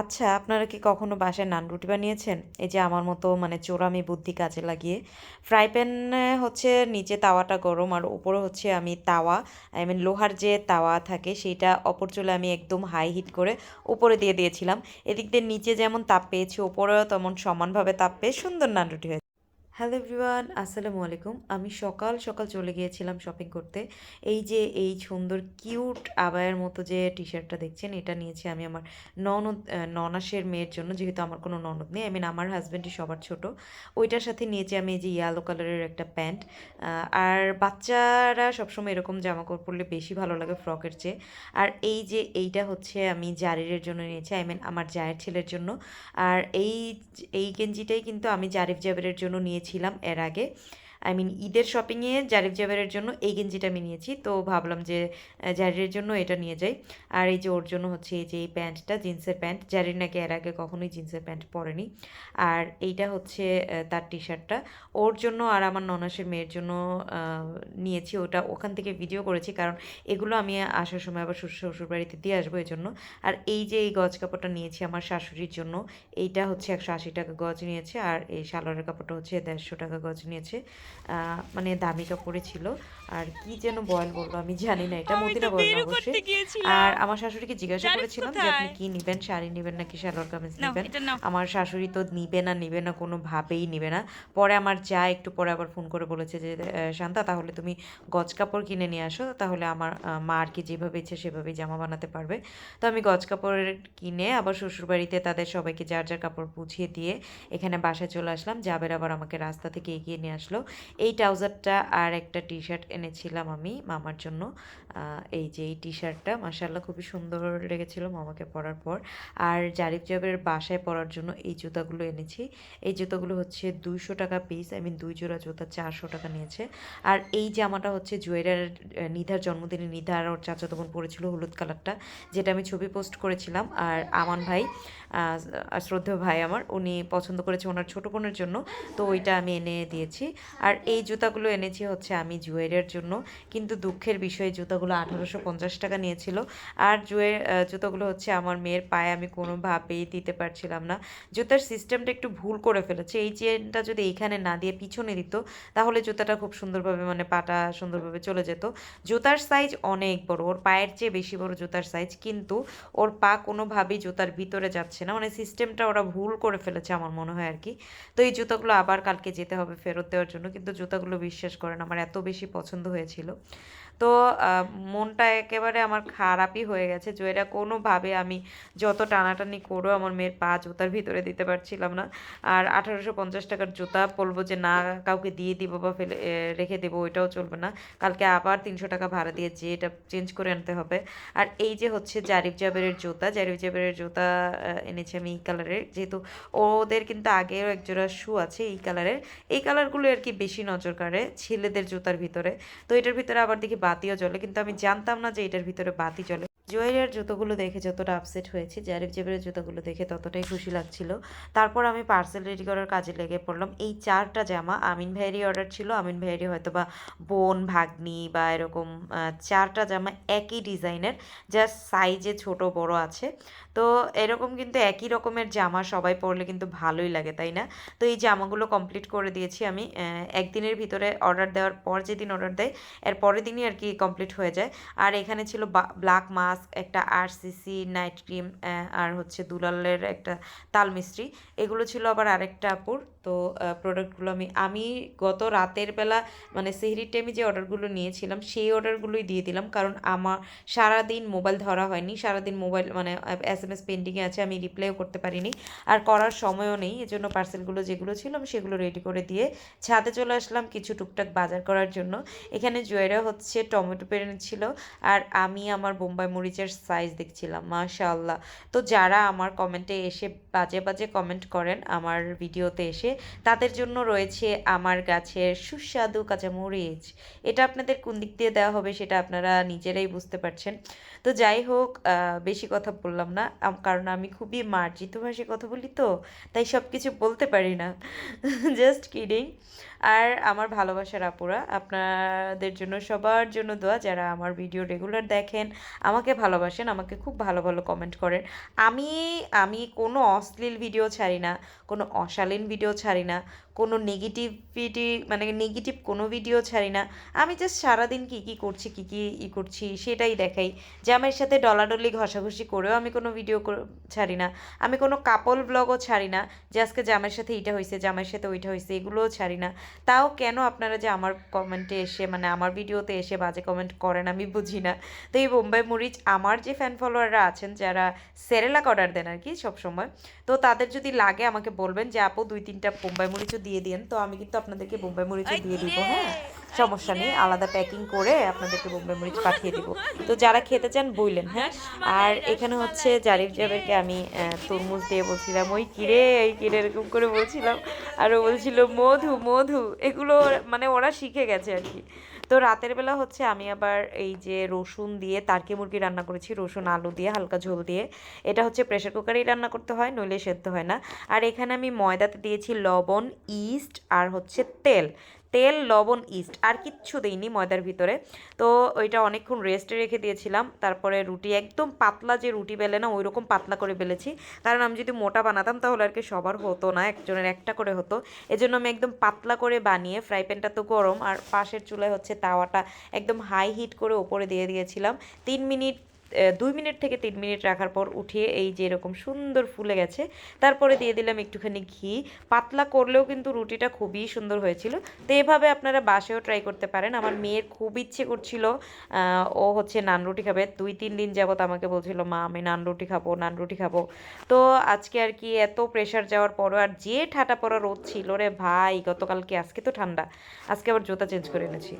আচ্ছা আপনারা কি কখনো বাসায় নান রুটি বানিয়েছেন? এই যে আমার মতো মানে চোরামি বুদ্ধি কাজে লাগিয়ে। ফ্রাই প্যানে হচ্ছে নিচে তাওয়াটা গরম আর উপরে হচ্ছে আমি তাওয়া, আই মিন লোহার যে তাওয়া থাকে সেইটা অপর চুলে আমি একদম হাই হিট করে উপরে দিয়ে দিয়েছিলাম। এদিক দিয়ে নিচে যেমন তাপ পেয়েছি, ওপরেও তেমন সমানভাবে তাপ পেয়ে সুন্দর নান রুটি হয়েছে। হ্যালো এভরিওয়ান, আসসালামু আলাইকুম। আমি সকাল সকাল চলে গিয়েছিলাম শপিং করতে। এই যে এই সুন্দর কিউট আবায়ের মতো যে টি শার্টটা দেখছেন, এটা নিয়েছি আমি আমার ননদ ননাসের মেয়ের জন্য, যেহেতু আমার কোনো ননদ নেই আই মিন আমার হাজব্যান্ডই সবার ছোট। ওইটার সাথে নিয়েছি আমি এই যে ইয়েলো কালারের একটা প্যান্ট। আর বাচ্চারা সবসময় এরকম জামা কাপড় পরলে বেশি ভালো লাগে ফ্রকের চেয়ে। আর এই যে এইটা হচ্ছে আমি জারিরের জন্য নিয়েছি আই মিন আমার জায়ের ছেলের জন্য। আর এই এই গেঞ্জিটাই কিন্তু আমি জারিফ জাবেরের জন্য নিয়েছিলাম এর আগে। আই মিন ঈদের শপিংয়ে জারিফ জাবেরের জন্য এই গেঞ্জিটা আমি নিয়েছি। তো ভাবলাম যে জারিরের জন্য এটা নিয়ে যাই। আর এই যে ওর জন্য হচ্ছে এই যে এই প্যান্টটা, জিন্সের প্যান্ট জারির নাকি এর আগে কখনোই জিন্সের প্যান্ট পরেনি। আর এইটা হচ্ছে তার টি শার্টটা ওর জন্য আর আমার ননাসের মেয়ের জন্য নিয়েছি। ওটা ওখান থেকে ভিডিও করেছি। কারণ এগুলো আমি আসার সময় আবার শ্বশুর শ্বশুর বাড়িতে দিয়ে আসব এই জন্য আর এই যে এই গজ কাপড়টা নিয়েছি আমার শাশুড়ির জন্য, এইটা হচ্ছে একশো আশি টাকা গজ নিয়েছে। আর এই সালোয়ারের কাপড়টা হচ্ছে দেড়শো টাকা গজ নিয়েছে। মানে দামি কাপড়ে ছিল। আর কি যেন বয়েল বলল আমি জানি না এটা মদিনা বয়েল অবশ্যই। আর আমার শাশুড়িকে জিজ্ঞাসা করেছিলাম যে আপনি কি নিবেন? শাড়ি নিবেন নাকি সালোয়ার কামিজ নিবেন? আমার শাশুড়ি তো নিবে না নিবে না কোনোভাবেই নিবে না। পরে আমার যা একটু পরে আবার ফোন করে বলেছে যে শান্তা তাহলে তুমি গজ কাপড় কিনে নিয়ে আসো। তাহলে আমার মা আর কি যেভাবে ইচ্ছে সেভাবেই জামা বানাতে পারবে। তো আমি গজ কাপড় কিনে আবার শ্বশুরবাড়িতে তাদের সবাইকে যার যার কাপড় বুঝিয়ে দিয়ে এখানে বাসায় চলে আসলাম। জাবের আবার আমাকে রাস্তা থেকে এগিয়ে নিয়ে আসলো। এই ট্রাউজারটা আর একটা টি শার্ট এনেছিলাম আমি মামার জন্য। এই যে এই টি শার্টটা মাসাল্লাহ খুবই সুন্দর লেগেছিল মামাকে পরার পর। আর জারিফ জাবের বাসায় পরার জন্য এই জুতাগুলো এনেছি। এই জুতাগুলো হচ্ছে দুইশো টাকা পিস আই মিন দুই জোড়া জুতা চারশো টাকা নিয়েছে। আর এই জামাটা হচ্ছে জুয়েরার নিধার জন্মদিনে নিধা আর ওর চাচাতো তখন পরেছিল হলুদ কালারটা, যেটা আমি ছবি পোস্ট করেছিলাম। আর আমান ভাই শ্রদ্ধেয় ভাই আমার, উনি পছন্দ করেছে ওনার ছোট বোনের জন্য, তো ওইটা আমি এনে দিয়েছি। আর এই জুতাগুলো এনেছি হচ্ছে আমি জুয়েলের জন্য। কিন্তু দুঃখের বিষয়, জুতাগুলো আঠারোশো পঞ্চাশ টাকা নিয়েছিল। আর জুয়ের জুতোগুলো হচ্ছে আমার মেয়ের পায়ে আমি কোনোভাবেই দিতে পারছিলাম না। জুতার সিস্টেমটা একটু ভুল করে ফেলেছে। এই চেনটা যদি এইখানে না দিয়ে পিছনে দিত, তাহলে জুতাটা খুব সুন্দরভাবে মানে পাটা সুন্দরভাবে চলে যেত। জুতার সাইজ অনেক বড়, ওর পায়ের চেয়ে বেশি বড় জুতার সাইজ কিন্তু ওর পা কোনোভাবেই জুতার ভিতরে যাচ্ছে না। মানে সিস্টেমটা ওরা ভুল করে ফেলেছে আমার মনে হয় আর কি। তো এই জুতোগুলো আবার কালকে যেতে হবে ফেরত দেওয়ার জন্য। কিন্তু জুতাগুলো বিশ্বাস করেন আমার এত বেশি পছন্দ হয়েছিল। তো মনটা একেবারে আমার খারাপই হয়ে গেছে। যে এটা কোনোভাবে আমি যত টানাটানি করেও আমার মেয়ের পা জুতার ভিতরে দিতে পারছিলাম না। আর আঠারোশো পঞ্চাশ টাকার জুতা বলব যে না কাউকে দিয়ে দিব বা ফেলে রেখে দেবো, ওইটাও চলবে না। কালকে আবার তিনশো টাকা ভাড়া দিয়ে যে এটা চেঞ্জ করে আনতে হবে। আর এই যে হচ্ছে জারিফ জাবেরের জুতা, জারিফ জাবেরের জুতা এনেছি আমি এই কালারের যেহেতু ওদের কিন্তু আগেও একজোড়া শু আছে এই কালারের। এই কালারগুলো আর কি বেশি নজর কাড়ে ছেলেদের জুতার ভিতরে। তো এটার ভিতরে আবার দেখি বাতিও জ্বলে কিন্তু আমি জানতাম না যে এটার ভিতরে বাতি জ্বলে। জুয়েলের জুতোগুলো দেখে যতটা আপসেট হয়েছি জারিফ জেবের জুতোগুলো দেখে ততটাই খুশি লাগছিল। তারপর আমি পার্সেল রেডি করার কাজে লেগে পড়লাম। এই চারটা জামা আমিন ভাইয়েরই অর্ডার ছিল। আমিন ভাইয়েরই হয়তো বা বোন, ভাগ্নি বা এরকম চারটা জামা একই ডিজাইনের জাস্ট সাইজে ছোট বড় আছে। তো এরকম কিন্তু একই রকমের জামা সবাই পরলে কিন্তু ভালোই লাগে, তাই না? তো এই জামাগুলো কমপ্লিট করে দিয়েছি আমি। একদিনের ভিতরে অর্ডার দেওয়ার পর যেদিন অর্ডার দেয়, এর পরের দিনই আর কি কমপ্লিট হয়ে যায়। আর এখানে ছিল ব্ল্যাক মাস্ক একটা আরসিসি নাইট ক্রিম আর হচ্ছে দুলালের একটা তাল মিস্ত্রি এগুলো ছিল আবার আরেকটা আপুর। তো প্রোডাক্টগুলো আমি আমি গত রাতের বেলা মানে সেহরির টাইমে যে অর্ডারগুলো নিয়েছিলাম, সেই অর্ডারগুলোই দিয়ে দিলাম। কারণ আমার সারাদিন মোবাইল ধরা হয়নি, সারাদিন মোবাইল মানে এস এম এস পেন্ডিংয়ে আছে, আমি রিপ্লাইও করতে পারিনি। আর করার সময়ও নেই, এজন্য পার্সেলগুলো যেগুলো ছিল, আমি সেগুলো রেডি করে দিয়ে ছাদে চলে আসলাম কিছু টুকটাক বাজার করার জন্য। এখানে জয়েরা হচ্ছে টমেটো পেরে ছিল, আর আমি আমার বোম্বাই মরিচের সাইজ দেখছিলাম, মাশাআল্লাহ। তো যারা আমার কমেন্টে এসে বাজে বাজে কমেন্ট করেন, আমার ভিডিওতে এসে তাদের জন্য রয়েছে আমার গাছের সুস্বাদু কাঁচামরিচ। এটা আপনাদের কোন দিক দিয়ে দেওয়া হবে সেটা আপনারা নিজেরাই বুঝতে পারছেন। তো যাই হোক বেশি কথা বললাম না। কারণ আমি খুবই মার্জিত ভাষায় কথা বলি তো, তাই সব কিছু বলতে পারি না। জাস্ট কিডিং আর আমার ভালোবাসার আপুরা, আপনাদের জন্য সবার জন্য দোয়া, যারা আমার ভিডিও রেগুলার দেখেন, আমাকে ভালোবাসেন, আমাকে খুব ভালো ভালো কমেন্ট করেন। আমি আমি কোনো অশ্লীল ভিডিও ছাড়ি না, কোনো অশালীন ভিডিও ছাড়ি না, কোনো নেগেটিভিটি মানে নেগেটিভ কোনো ভিডিও ছাড়ি না। আমি জাস্ট সারাদিন কী কী করছি, কী কী ই করছি সেটাই দেখাই। জামাইয়ের সাথে ডলাডলি ঘষাঘষি করেও আমি কোনো ভিডিও ছাড়ি না। আমি কোনো কাপল ব্লগও ছাড়ি না, যে আজকে জামাইয়ের সাথে এইটা হয়েছে জামাইয়ের সাথে ওইটা হয়েছে এগুলোও ছাড়ি না। তাও কেন আপনারা যে আমার কমেন্টে এসে মানে আমার ভিডিওতে এসে বাজে কমেন্ট করেন আমি বুঝি না। তো এই বোম্বাই মরিচ আমার যে ফ্যান ফলোয়াররা আছেন যারা সেরেলাক অর্ডার দেন আর কি সবসময় তো তাদের যদি লাগে আমাকে বলবেন যে আপু দুই তিনটা বোম্বাই মরিচও দিয়ে দিন তো আমি কিন্তু আপনাদেরকে বোম্বাই মরিচও দিয়ে দিব হ্যাঁ? সমস্যা নেই, আলাদা প্যাকিং করে আপনাদেরকে বোম্বাই মরিচ পাঠিয়ে দিব। তো যারা খেতে চান বললেন হ্যাঁ? আর এখানে হচ্ছে জারিফ জাবেরকে আমি তরমুজ দিয়ে বলছিলাম, ওই কিরে এই কিরে এরকম করে বলছিলাম। আর ও বলছিল, মধু মধু। এগুলো মানে ওরা শিখে গেছে আর কি। তো রাতের বেলা হচ্ছে আমি আবার এই যে রসুন দিয়ে তারকে মুরগি রান্না করেছি, রসুন, আলু দিয়ে, হালকা ঝোল দিয়ে। এটা হচ্ছে প্রেশার কুকারেই রান্না করতে হয়, নইলে সেদ্ধ হয় না। আর এখানে আমি ময়দাতে দিয়েছি লবণ ইস্ট আর হচ্ছে তেল। তেল, লবণ, ইস্ট, আর কিচ্ছু দেইনি ময়দার ভিতরে। তো ওইটা অনেকক্ষণ রেস্টে রেখে দিয়েছিলাম। তারপরে রুটি, একদম পাতলা যে রুটি বেলে না ওই রকম পাতলা করে বেলেছি। কারণ আমি যদি মোটা বানাতাম তাহলে আর কি সবার হতো না, একজনের একটা করে হতো। এজন্য আমি একদম পাতলা করে বানিয়ে ফ্রাই প্যানটা তো গরম, আর পাশের চুলায় হচ্ছে তাওয়াটা একদম হাই হিট করে ওপরে দিয়ে দিয়েছিলাম। তিন মিনিট দুই মিনিট থেকে তিন মিনিট রাখার পর উঠিয়ে এই যে এরকম সুন্দর ফুলে গেছে। তারপরে দিয়ে দিলাম একটুখানি ঘি। পাতলা করলেও কিন্তু রুটিটা খুবই সুন্দর হয়েছিল। তো এভাবে আপনারা বাসেও ট্রাই করতে পারেন। আমার মেয়ের খুব ইচ্ছে করছিল ও হচ্ছে নান রুটি খাবে। দুই, তিন দিন যাবত আমাকে বলছিল, মা, আমি নান রুটি খাব, নান রুটি খাব। তো আজকে আর কি এত প্রেশার যাওয়ার পরও আর যে ঠাটা পড়া রোদ ছিল রে ভাই, গতকালকে, আজকে তো ঠান্ডা। আজকে আবার জুতা চেঞ্জ করে এনেছি।